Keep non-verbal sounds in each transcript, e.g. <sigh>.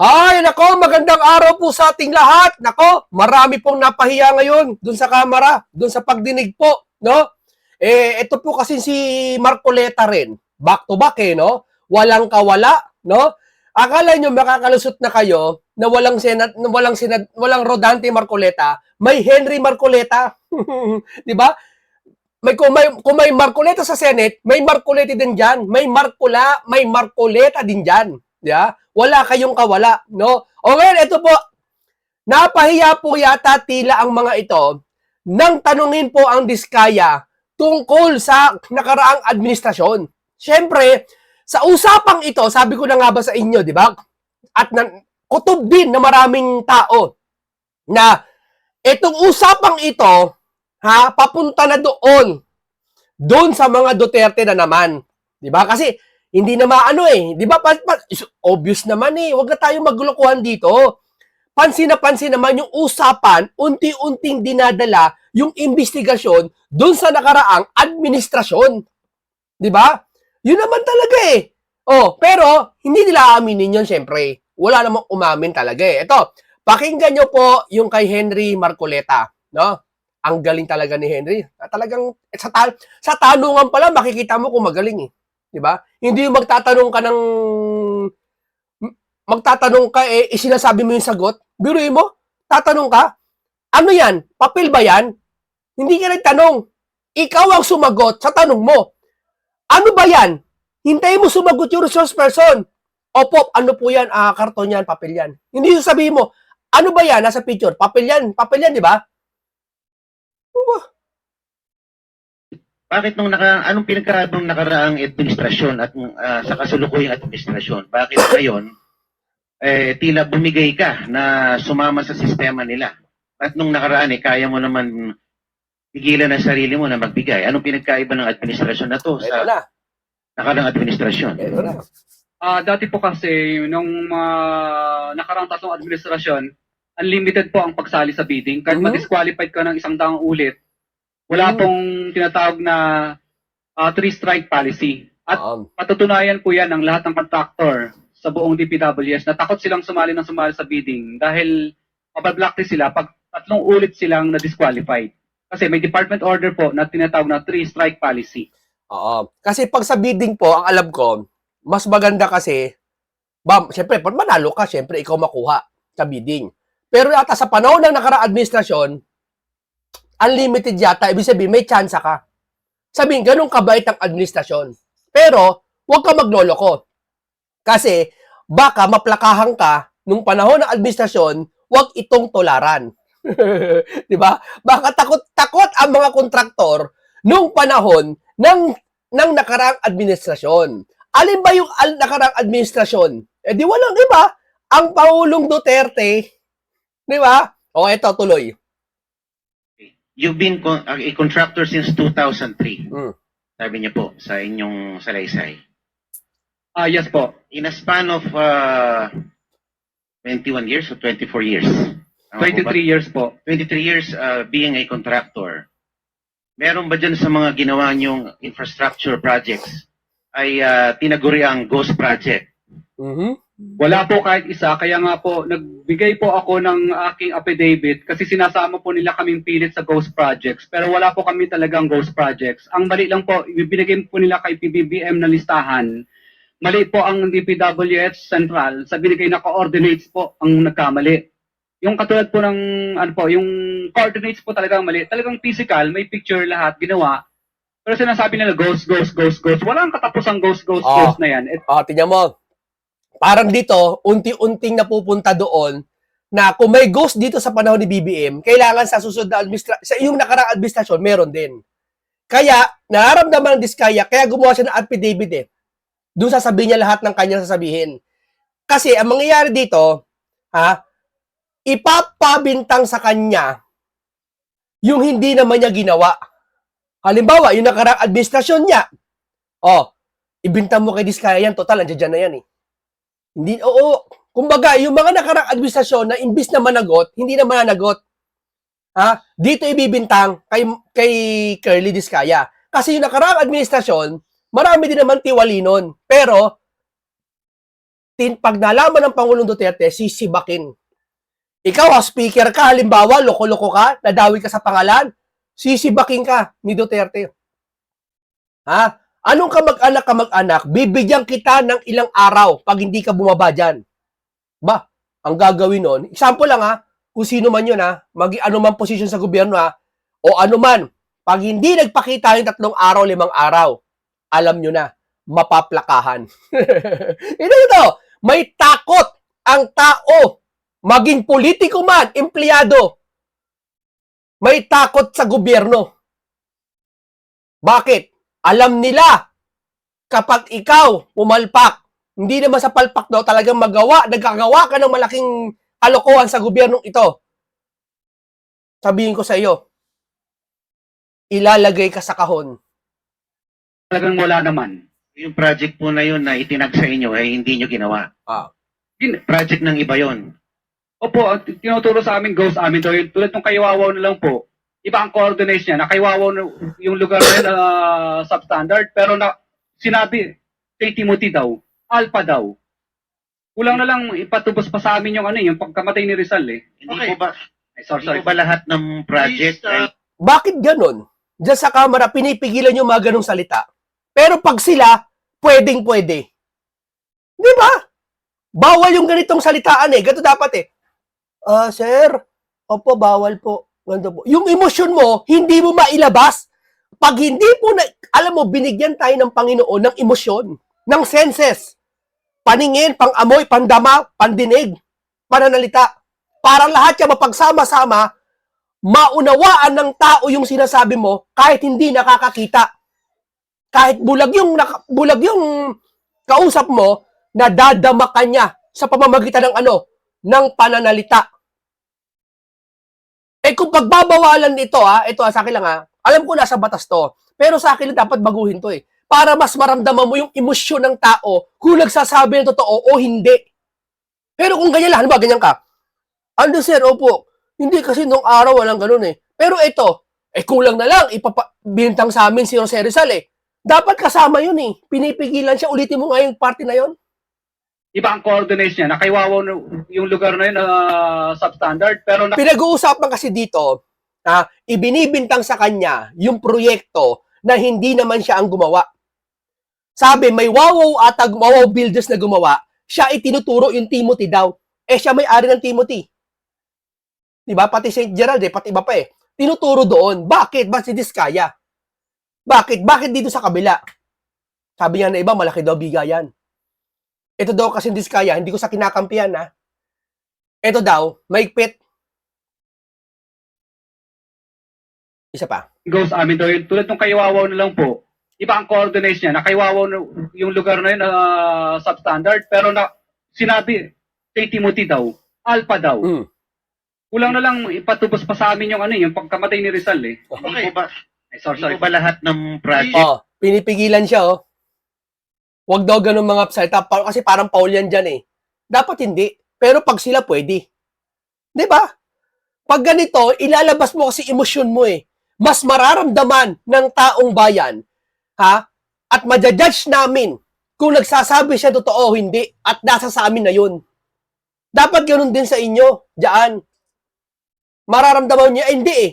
Ay, nako, magandang araw po sa ating lahat. Nako, marami pong napahiya ngayon dun sa kamera, dun sa pagdinig po, no? Eh, ito po kasi si Marcoleta rin. Back to back eh, no? Walang kawala, no? Akala nyo makakalusot na kayo na walang senat, na walang senat, walang Rodante Marcoleta, may Henry Marcoleta. <laughs> 'Di ba? May kung may kung may Marcoleta sa Senate, may Marcoleta din diyan. May Marcola, may Marcoleta din diyan. Yeah? Wala kayong kawala, no? O ngayon, ito po, napahiya po yata tila ang mga ito nang tanungin po ang Diskaya tungkol sa nakaraang administrasyon. Siyempre, sa usapang ito, sabi ko na nga ba sa inyo, di ba? At na, kutob din na maraming tao na itong usapang ito, ha, papunta na doon. Doon sa mga Duterte na naman. Di ba? Kasi hindi na maano eh. Di ba? Obvious naman eh. Huwag na tayo maglokohan dito. Pansin na pansin naman yung usapan, unti-unting dinadala yung investigasyon doon sa nakaraang administrasyon. Di ba? Yun naman talaga eh. Oh, pero hindi nila aaminin yun syempre. Wala namang umamin talaga eh. Ito, pakinggan nyo po yung kay Henry Marcoleta, no? Ang galing talaga ni Henry. Talagang sa, ta- sa tanungan pa lang makikita mo kung magaling eh. 'Di ba? Hindi yung magtatanong ka ng magtatanong ka eh isinasabi mo yung sagot. Biruin mo, tatanong ka, ano 'yan? Papel ba 'yan? Hindi ka nagtanong. Ikaw ang sumagot sa tanong mo. Ano ba 'yan? Hintayin mo sumagot yung resource person. Opo, ano po 'yan? Ah, karton 'yan, papel 'yan. Hindi sasabihin mo, ano ba 'yan? Nasa picture, papel 'yan, papel 'yan, 'di ba? Ano? Bakit nung naka, anong pinagka nung nakaraang administrasyon at ah, sa kasulukuyang administrasyon, bakit ngayon eh, tila bumigay ka na sumama sa sistema nila? At nung nakaraan eh, kaya mo naman pigilan ang sarili mo na magbigay. Anong pinagkaiba ng administrasyon na to sa na. nakaraang administrasyon? Ito na. Ah, dati po kasi nung uh, nakarang tatlong administrasyon, unlimited po ang pagsali sa bidding. Kahit Mhm. ma-disqualified ka ng isang daang ulit, wala Mhm. pong tinatawag na ah, three-strike policy. At Um, patutunayan po yan ng lahat ng contractor sa buong DPWS na takot silang sumali ng sumali sa bidding dahil mabablocklist sila pag tatlong ulit silang na-disqualified. Kasi may department order po na tinatawag na three-strike policy. Oo. Kasi pag sa bidding po, ang alam ko, mas maganda kasi, bam, syempre, pag manalo ka, syempre, ikaw makuha sa bidding. Pero yata sa panahon ng nakaraang administrasyon, unlimited yata, ibig sabihin, may chance ka. Sabihin, ganun kabait ang administrasyon. Pero, huwag ka magloloko. Kasi, baka maplakahan ka nung panahon ng administrasyon, huwag itong tularan. <laughs> 'Di ba? Baka takot-takot ang mga kontraktor nung panahon ng ng nakaraang administrasyon. Alin ba yung al nakaraang administrasyon? Eh di walang iba, ang Pangulong Duterte. 'Di ba? O eto tuloy. You've been con- a contractor since 2003. Mm. Sabi niya po sa inyong salaysay. Ah, yes po. In a span of uh, 21 years or 24 years? Tama po ba? 23 years po. 23 years uh, being a contractor, meron ba dyan sa mga ginawa niyong infrastructure projects ay uh, tinaguri ang ghost project? Mhm. Wala po kahit isa, kaya nga po, nagbigay po ako ng aking affidavit kasi sinasama po nila kaming pilit sa ghost projects, pero wala po kami talagang ghost projects. Ang mali lang po, ibinigay po nila kay PBBM na listahan, mali po ang DPWH Central, sa binigay na coordinates po ang nagkamali. Yung katulad po ng, ano po, yung coordinates po talagang mali. Talagang physical, may picture lahat, ginawa. Pero sinasabi nila ghost, ghost, ghost, ghost. Walang katapusang ghost, ghost, Oh. ghost na yan. Et- O, tingnan mo. Parang dito, unti-unting napupunta doon na kung may ghost dito sa panahon ni BBM, kailangan sa susunod na administra- sa iyong nakaraang administrasyon, meron din. Kaya, nararamdaman ng Diskaya, kaya gumawa siya ng affidavit eh. Doon sasabihin niya lahat ng kanyang sasabihin. Kasi, ang mangyayari dito, ha, ipapabintang sa kanya yung hindi naman niya ginawa. Halimbawa, yung nakaraang administrasyon niya, oh, ibintang mo kay Diskaya yan, total, nandiyan na yan eh. Hindi, oo. Kumbaga, yung mga nakaraang administrasyon na imbis na managot, hindi na mananagot. Ha? Dito ibibintang kay, kay Curly Diskaya. Kasi yung nakaraang administrasyon, marami din naman tiwali nun. Pero, tin, pag nalaman ng Pangulong Duterte, sisibakin. Ikaw, speaker ka, halimbawa, loko-loko ka, nadawi ka sa pangalan, sisibakin ka ni Duterte. Ha? Anong kamag-anak kamag-anak, bibigyan kita ng ilang araw pag hindi ka bumaba dyan. Ba, ang gagawin nun, example lang ha, kung sino man yun ha, mag ano man posisyon sa gobyerno ha, o ano man, pag hindi nagpakita yung tatlong araw, limang araw, alam nyo na, mapaplakahan. <laughs> ito ito, may takot ang tao, maging politiko man, empleyado, may takot sa gobyerno. Bakit? Alam nila, kapag ikaw pumalpak, hindi naman sa palpak daw talagang magawa, nagkagawa ka ng malaking kalokohan sa gobyernong ito. Sabihin ko sa iyo, ilalagay ka sa kahon. Talagang wala naman. Yung project po na yun na itinag sa inyo ay hindi nyo ginawa. Ah. Project ng iba yon. Opo, tinuturo sa amin, ghost amin daw yun. Tulad ng kaywawaw na lang po, iba ang coordinates niya. Nakaywawaw na yung lugar na yun, ah, substandard, pero na, sinabi, kay Timothy daw, alpha daw. Kulang na lang ipatubos pa sa amin yung ano, yung pagkamatay ni Rizal eh. Hindi Okay. po ba, Ay, sorry, hindi sorry. po ba lahat ng project Please, uh, ay Bakit ganon? Diyan sa camera, pinipigilan yung mga ganong salita. Pero pag sila, pwedeng pwede. Di ba? Bawal yung ganitong salitaan eh. Ganito dapat eh. Ah, sir, opo, bawal po. Ganito. Yung emosyon mo, hindi mo mailabas. Pag hindi po na, alam mo, binigyan tayo ng Panginoon ng emosyon, ng senses. Paningin, pangamoy, pandama, pandinig, pananalita. Para lahat yan mapagsama-sama, maunawaan ng tao yung sinasabi mo kahit hindi nakakakita. Kahit bulag yung, bulag yung kausap mo, nadadama ka niya sa pamamagitan ng ano, ng pananalita. Eh kung pagbabawalan ito ha, ito ha, sa akin lang ha, alam ko nasa batas to, pero sa akin dapat baguhin to eh. Para mas maramdaman mo yung emosyon ng tao kung nagsasabi ng totoo o hindi. Pero kung ganyan lang, halimbawa ganyan ka, Ando sir, opo, hindi kasi nung araw walang ganun eh. Pero ito, eh kulang na lang, ipapa, bintang sa amin si Jose Rizal eh. Dapat kasama yun eh. Pinipigilan siya, ulitin mo nga yung party na yun. Iba ang coordinates niya. Nakaywawaw na yung lugar na yun, ah, substandard, pero na, Pinag-uusapan kasi dito, ah, ibinibintang sa kanya yung proyekto na hindi naman siya ang gumawa. Sabi, may wawaw atag wawaw builders na gumawa, siya itinuturo yung Timothy daw. Eh, siya may-ari ng Timothy. Di ba? Pati St. Gerald eh, pati iba pa eh. Tinuturo doon. Bakit? Bakit si Diskaya? Bakit? Bakit dito sa kabila? Sabi niya na iba, malaki daw bigayan. Ito daw kasi Diskaya, hindi ko sa kinakampihan ha. Ito daw, maigpit. Isa pa. ghost amin daw yun. Tulad ng kaywawaw na lang po, iba ang coordinates niya. Nakaywawaw na yung lugar na yun, ah, substandard, pero na, sinabi, kay Timothy daw, alpha daw. Mm. Kulang na lang ipatubos pa sa amin yung ano, yung pagkamatay ni Rizal eh. hindi po ba, Ay, sorry, hindi sorry. po ba lahat ng project Oh, pinipigilan siya, oh. Huwag daw ganun mga salita, kasi parang Paul yan dyan eh. Dapat hindi. Pero pag sila, pwede. Di ba? Pag ganito, ilalabas mo kasi emosyon mo eh. Mas mararamdaman ng taong bayan, ha? At madjudge namin kung nagsasabi siya totoo o hindi at nasa sa amin na yun. Dapat ganun din sa inyo, diyan. Mararamdaman niya, eh, hindi eh.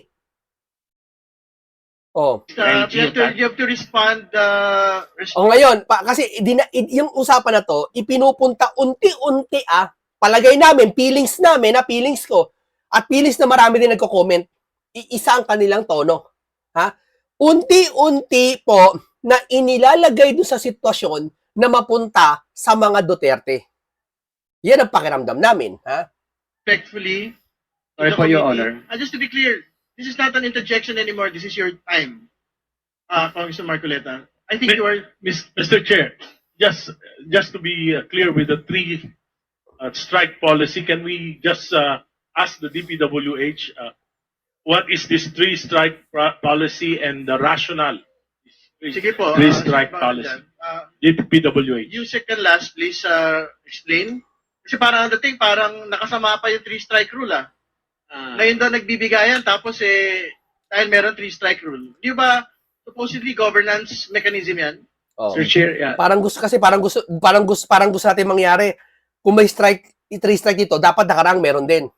Oh. Uh, you, have to, you have to respond. Uh, res- O ngayon, pa, kasi dina, yung usapan na to, ipinupunta unti-unti ah, palagay namin, feelings namin, na feelings ko, at feelings na marami din nagko-comment, iisa ang kanilang tono. Ha? Unti-unti po na inilalagay doon sa sitwasyon na mapunta sa mga Duterte. Yan ang pakiramdam namin. Ha? respectfully. Sorry for your honor. Uh, just to be clear, this is not an interjection anymore. This is your time, uh, Congressman Marcoleta. I think you are. Mr. Chair, just, just to be uh, clear with the three uh, strike policy, can we just uh, ask the DPWH, uh, what is this three strike policy and the rationale? Sige po. Three uh, strike Mr. policy. Uh, DPWH. you second last, please uh, explain. Kasi parang ang dating, parang nakasama pa yung three strike rule ah. Ngayon daw nagbibigayan, tapos eh, dahil meron three strike rule. Di ba, supposedly governance mechanism yan? Oh. Sir Chair, yeah. Parang gusto kasi parang gusto parang gusto parang gusto natin mangyari. kung may strike, three strike dito, dapat nakarang meron din.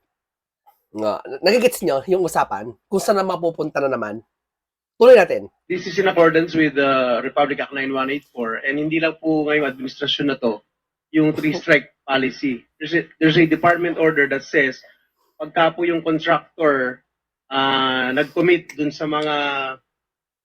Nga, nagigits nyo yung usapan kung saan na mapupunta na naman. Tuloy natin. This is in accordance with the Republic Act 9184 and hindi lang po ngayong administrasyon na to yung three strike policy. There's a, there's a department order that says pagka po yung contractor ah nag-commit dun sa mga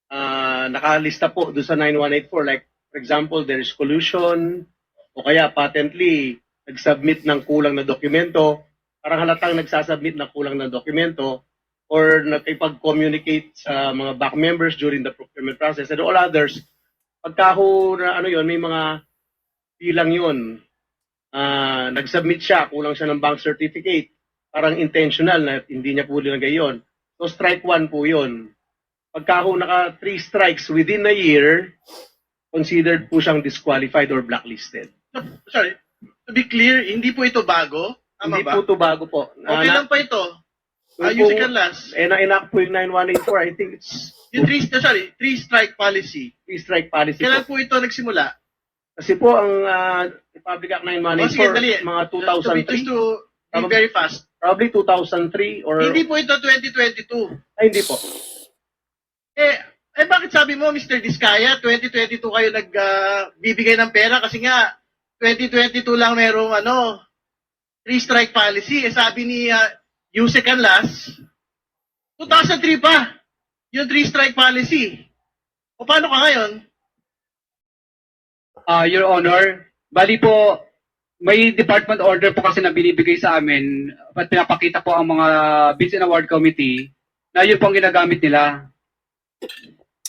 ah nakalista po dun sa 9184 like for example there is collusion o kaya patently nag-submit ng kulang na dokumento parang halatang nagsasubmit ng kulang na dokumento or nakipag-communicate sa mga back members during the procurement process and all others, pagka ho na ano yon may mga bilang yun, ah nag-submit siya, kulang siya ng bank certificate, parang intentional na hindi niya po nilagay yun. So strike one po yun. Pagka ho naka three strikes within a year, considered po siyang disqualified or blacklisted. Sorry, to be clear, hindi po ito bago. Tama Hindi ba? po to bago po. Okay Na- lang pa ito. na- Ayusin ka last. Eh, na-enact po yung 9184, I think it's Yung three, sorry, three strike policy. three strike policy Kailan po. po ito nagsimula? Kasi po ang ah, Republic Act O, sige, dali. 9184, mga Just to be, just 2003, to Tama- very fast. probably 2003 or Hindi po ito 2022. ay, hindi po. Eh, eh bakit sabi mo, Mr. Diskaya, 2022 kayo nagbibigay ng pera kasi nga 2022 lang merong ano, three strike policy. Eh sabi ni uh, Yusek Anlas, 2003 pa yung three strike policy. O paano ka ngayon? Ah, Your Honor, bali po, may department order po kasi na binibigay sa amin at pinapakita po ang mga Bids and Award Committee na yun po ang ginagamit nila.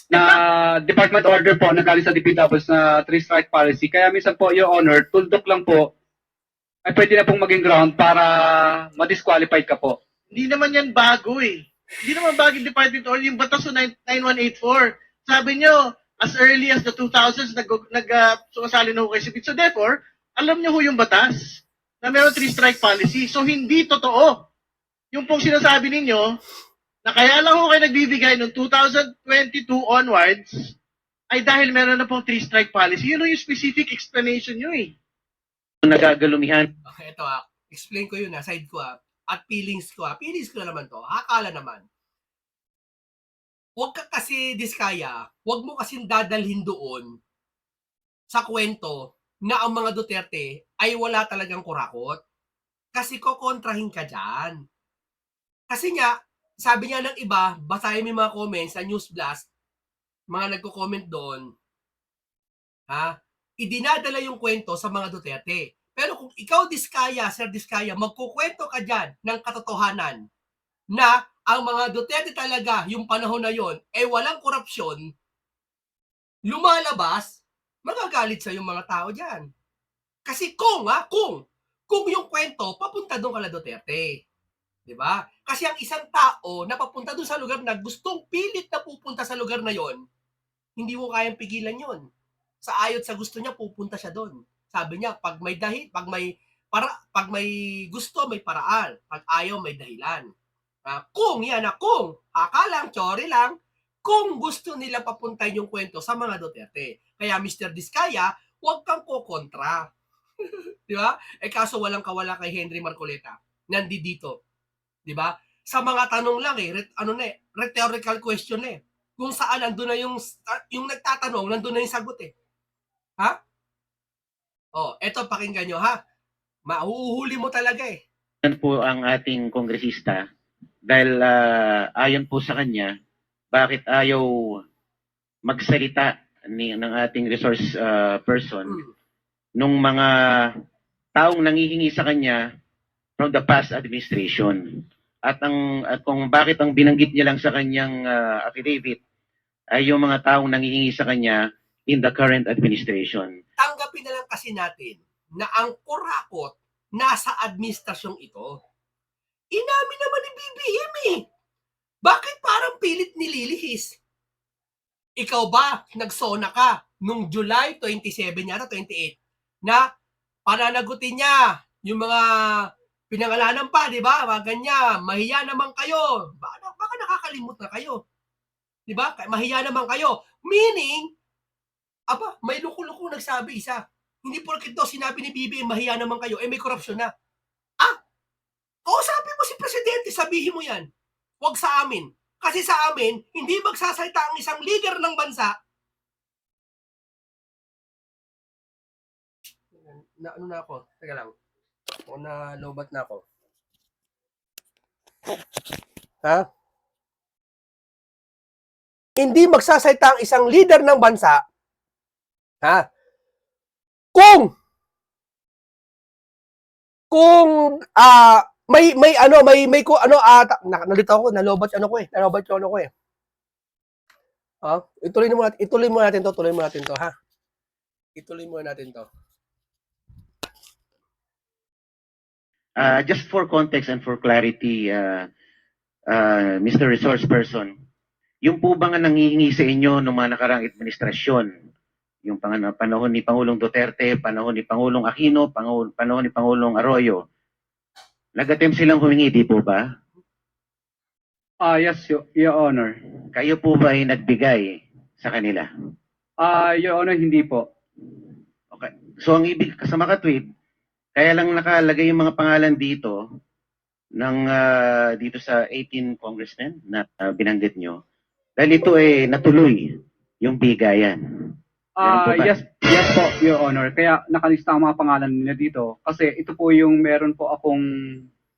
Na department order po na galing sa DPWs na three strike policy. Kaya minsan po, Your Honor, tuldok lang po ay pwede na pong maging ground para ma-disqualified ka po. Hindi naman yan bago eh. Hindi naman bago department or yung batas sa 9184. Sabi nyo, as early as the 2000s, nag, nag uh, na ho kayo sa bid. So therefore, alam nyo ho yung batas na meron three strike policy. So hindi totoo. Yung pong sinasabi ninyo, na kaya lang ho kayo nagbibigay noong 2022 onwards, ay dahil meron na pong three strike policy. Yun ho yung specific explanation nyo eh. Nagagalumihan Okay, ito ah. Explain ko yun ah, side ko ah. At feelings ko ah. Feelings ko na naman to. Akala naman. Huwag ka kasi diskaya, huwag mo kasing dadalhin doon sa kwento na ang mga Duterte ay wala talagang kurakot. Kasi kokontrahin ka dyan. Kasi nga, sabi nga ng iba, basahin mo yung mga comments sa News Blast, mga nagko-comment doon, ha? Idinadala yung kwento sa mga Duterte. Pero kung ikaw Diskaya, Sir Diskaya, magkukwento ka dyan ng katotohanan na ang mga Duterte talaga, yung panahon na yon, eh walang korupsyon, lumalabas, magagalit sa yung mga tao dyan. Kasi kung, ha, kung, kung yung kwento, papunta doon kala Duterte. Di ba? Kasi ang isang tao na papunta doon sa lugar na gustong pilit na pupunta sa lugar na yon, hindi mo kayang pigilan yon. Sa ayot sa gusto niya, pupunta siya doon. Sabi niya, pag may dahil, pag may para pag may gusto, may paraan. Pag ayaw, may dahilan. Ah, kung yan na kung, haka lang, chori lang, kung gusto nila papuntahin yung kwento sa mga Duterte. Kaya Mr. Diskaya, huwag kang kokontra. <laughs> Di ba? Eh kaso walang kawala kay Henry Marcoleta. Nandi dito. Di ba? Sa mga tanong lang eh, ret- ano na eh, rhetorical question eh. Kung saan nandun na yung, yung nagtatanong, nandun na yung sagot eh. Ha? Oh, eto pakinggan nyo ha. Mahuhuli mo talaga eh. Yan po ang ating kongresista dahil ah, ayon po sa kanya, bakit ayaw magsalita ni, ng ating resource ah, person Hmm. nung mga taong nangihingi sa kanya from the past administration. At ang at kung bakit ang binanggit niya lang sa kanyang ah, affidavit ay yung mga taong nangihingi sa kanya in the current administration. Tanggapin na lang kasi natin na ang kurakot nasa administrasyong ito. Inamin naman ni BBM eh. Bakit parang pilit nililihis? Ikaw ba, nagsona ka nung July 27 yata, 28, na pananagutin niya yung mga pinangalanan pa, di ba? Mga ganyan, mahiya naman kayo. Baka, baka nakakalimut na kayo. Di ba? Mahiya naman kayo. Meaning, aba, may luko-luko nagsabi isa. Hindi porkit daw sinabi ni BBM, mahiya naman kayo, eh may korupsyon na. Ah! Kausapin mo si Presidente, sabihin mo yan. Huwag sa amin. Kasi sa amin, hindi magsasalita ang isang leader ng bansa. Na, ano na ako? Teka lang. O na lobat na ako. Ha? Hindi magsasalita ang isang leader ng bansa. Ha? Kung kung ah may may ano may may ko ano ah ta- na, nalito ako nalobat ano ko eh nalobat yung ano ko eh. Ah ituloy mo natin ituloy mo natin to tuloy mo natin to ha? Ituloy mo natin to. Uh, just for context and for clarity, uh, uh, Mr. Resource Person, yung po ba nga nangihingi sa inyo ng mga nakarang administrasyon, yung pang, panahon ni Pangulong Duterte, panahon ni Pangulong Aquino, panahon, panahon ni Pangulong Arroyo, nag-attempt silang humingi, di po ba? Ah, yes, Your, Your Honor. Kayo po ba ay nagbigay sa kanila? Ah, Your Honor, hindi po. Okay. So ang ibig sa makatweet, kaya lang nakalagay yung mga pangalan dito ng ah, dito sa 18 congressmen na ah, binanggit nyo. Dahil ito ay natuloy yung bigayan. Ah, Meron po ba? yes, yes po, Your Honor. Kaya nakalista ang mga pangalan nila dito kasi ito po yung meron po akong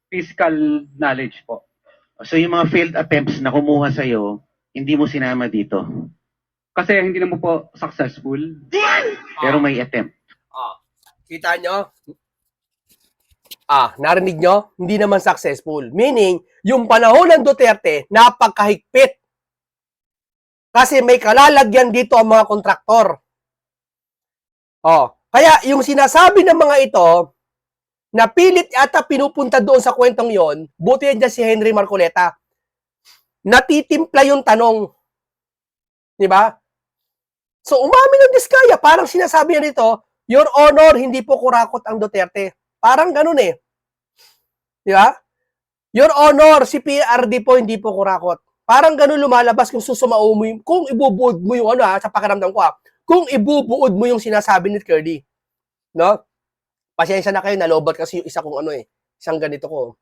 physical knowledge po. So yung mga failed attempts na kumuha sa'yo, hindi mo sinama dito. Kasi hindi naman po successful. Pero may attempt. kita nyo ah narinig nyo hindi naman successful meaning yung panahon ng Duterte napagkahigpit kasi may kalalagyan dito ang mga kontraktor oh kaya yung sinasabi ng mga ito na pilit ata pinupunta doon sa kwentong yon, buti yan dyan si Henry Marcoleta. Natitimpla yung tanong. Di ba? So, umamin ng diskaya. Parang sinasabi niya nito, Your Honor, hindi po kurakot ang Duterte. Parang ganun eh. Di ba? Your Honor, si PRD po hindi po kurakot. Parang ganun lumalabas kung susumao mo kung ibubuod mo yung ano ha, sa pakiramdam ko ha, kung ibubuod mo yung sinasabi ni Curly. No? Pasensya na kayo, nalobat kasi yung isa kong ano eh. Isang ganito ko.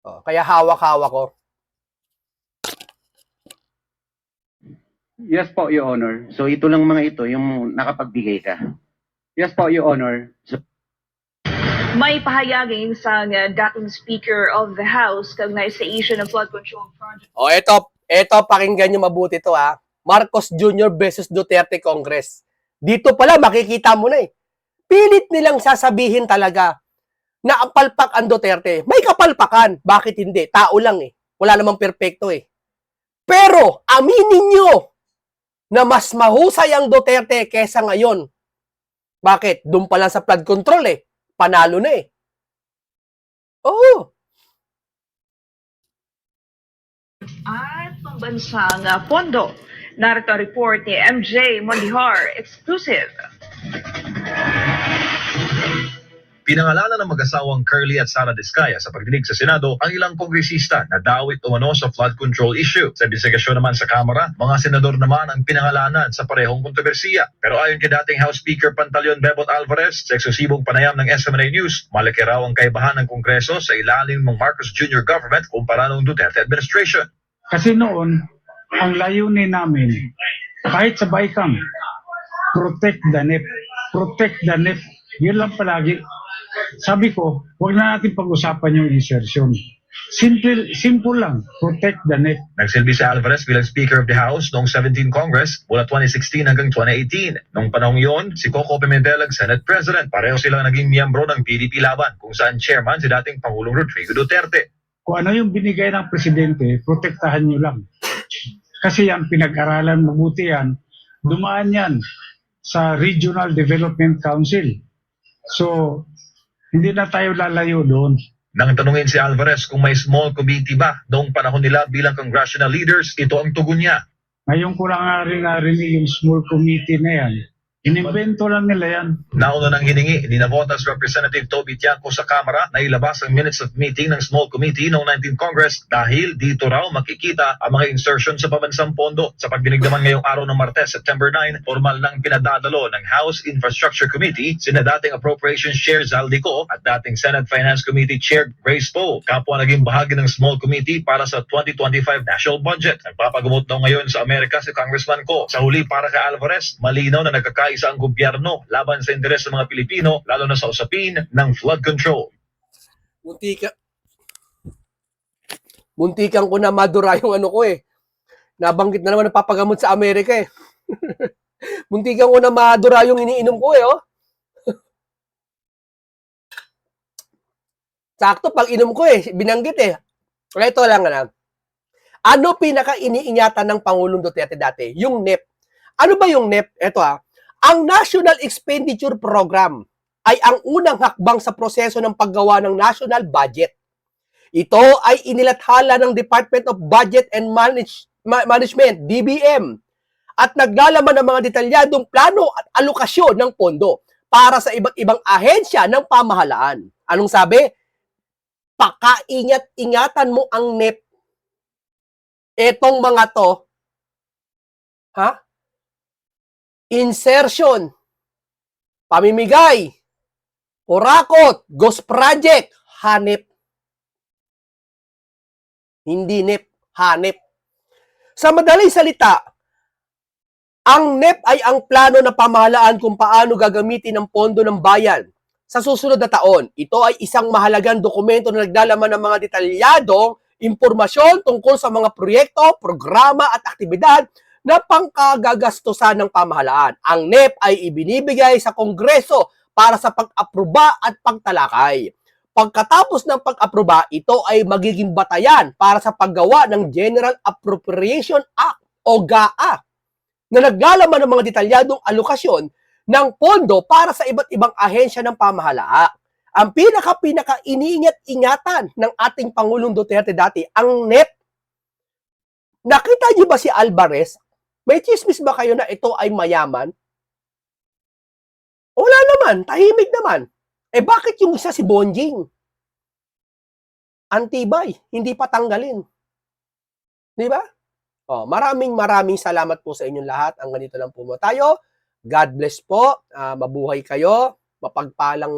Oh, kaya hawak-hawak ko. Yes po, Your Honor. So ito lang mga ito, yung nakapagbigay ka. Yes po, Your Honor. May pahayagin sa uh, dating Speaker of the House kaugnay sa issue ng flood control project. O, eto, eto, pakinggan nyo mabuti to ha. Marcos Jr. versus Duterte Congress. Dito pala, makikita mo na eh. Pilit nilang sasabihin talaga na ang palpak ang Duterte. May kapalpakan. Bakit hindi? Tao lang eh. Wala namang perpekto eh. Pero, aminin nyo na mas mahusay ang Duterte kesa ngayon. Bakit? Doon pa lang sa flood control eh. Panalo na eh. Oo. At pambansang uh, pondo. Narito ang report ni MJ Mondihar, exclusive. Pinangalanan ng mag-asawang Curly at Sara Discaya sa pagdinig sa Senado ang ilang kongresista na dawit umano sa flood control issue. Sa investigasyon naman sa Kamara, mga senador naman ang pinangalanan sa parehong kontrobersiya. Pero ayon kay dating House Speaker Pantaleon Bebot Alvarez sa eksklusibong panayam ng SMNA News, malaki raw ang kaibahan ng Kongreso sa ilalim ng Marcos Jr. government kumpara ng Duterte administration. Kasi noon, ang layunin namin, kahit sa BICAM, protect the NEP. Protect the NEP. Yun lang palagi. Sabi ko, huwag na natin pag-usapan yung insertion. Simple, simple lang. Protect the NEP. Nagsilbi si Alvarez bilang Speaker of the House noong 17 Congress mula 2016 hanggang 2018. Noong panahong iyon, si Coco Pimentel ang Senate President. Pareho silang naging miyembro ng PDP Laban kung saan chairman si dating Pangulong Rodrigo Duterte. Kung ano yung binigay ng Presidente, protektahan nyo lang. Kasi yan, pinag-aralan mabuti yan. Dumaan yan sa Regional Development Council. So, hindi na tayo lalayo doon. Nang tanungin si Alvarez kung may small committee ba noong panahon nila bilang congressional leaders, ito ang tugon niya. Ngayon ko lang nga rin narinig yung small committee na yan. Inimbento lang nila yan. Nauna nang hiningi ni Navotas Representative Toby Tiaco sa Kamara na ilabas ang minutes of meeting ng Small Committee noong 19 Congress dahil dito raw makikita ang mga insertion sa pabansang pondo. Sa pagdinig naman ngayong araw ng Martes, September 9, formal nang pinadadalo ng House Infrastructure Committee sina dating Appropriations Chair Zaldico at dating Senate Finance Committee Chair Grace Poe. Kapwa naging bahagi ng Small Committee para sa 2025 National Budget. Nagpapagamot daw ngayon sa Amerika si Congressman Ko. Sa huli para kay Alvarez, malinaw na nagkakaisa ang gobyerno laban sa interes ng mga Pilipino lalo na sa usapin ng flood control. Muntika. Muntikan ko na madura yung ano ko eh. Nabanggit na naman napapagamot sa Amerika eh. <laughs> Muntikan ko na madura yung iniinom ko eh, oh. <laughs> Sakto, pag inom ko eh, binanggit eh. Kaya ito lang na. Ano pinaka iniingatan ng Pangulong Duterte dati? Yung NEP. Ano ba yung NEP? Ito ah. Ang National Expenditure Program ay ang unang hakbang sa proseso ng paggawa ng national budget. Ito ay inilathala ng Department of Budget and Manage- Ma- Management, DBM, at naglalaman ng mga detalyadong plano at alokasyon ng pondo para sa iba't ibang ahensya ng pamahalaan. Anong sabi? Pakaingat-ingatan mo ang NEP. Etong mga to, ha? Insertion, pamimigay, kurakot, ghost project, hanip. Hindi NEP, hanip. Sa madaling salita, ang NEP ay ang plano na pamahalaan kung paano gagamitin ang pondo ng bayan sa susunod na taon. Ito ay isang mahalagang dokumento na naglalaman ng mga detalyadong impormasyon tungkol sa mga proyekto, programa at aktibidad na pangkagagastusan ng pamahalaan. Ang NEP ay ibinibigay sa Kongreso para sa pag-aproba at pagtalakay. Pagkatapos ng pag-aproba, ito ay magiging batayan para sa paggawa ng General Appropriation Act o GAA na naglalaman ng mga detalyadong alokasyon ng pondo para sa iba't ibang ahensya ng pamahalaan. Ang pinaka-pinaka iniingat-ingatan ng ating Pangulong Duterte dati, ang NEP. Nakita niyo ba si Alvarez? May chismis ba kayo na ito ay mayaman? Wala naman, tahimik naman. Eh bakit yung isa si Bonjing? Antibay, hindi pa tanggalin. Di ba? Oh, maraming maraming salamat po sa inyong lahat. Ang ganito lang po mo tayo. God bless po. Ah, mabuhay kayo. Mapagpalang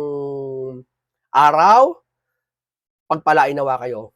araw. Pagpalain nawa kayo.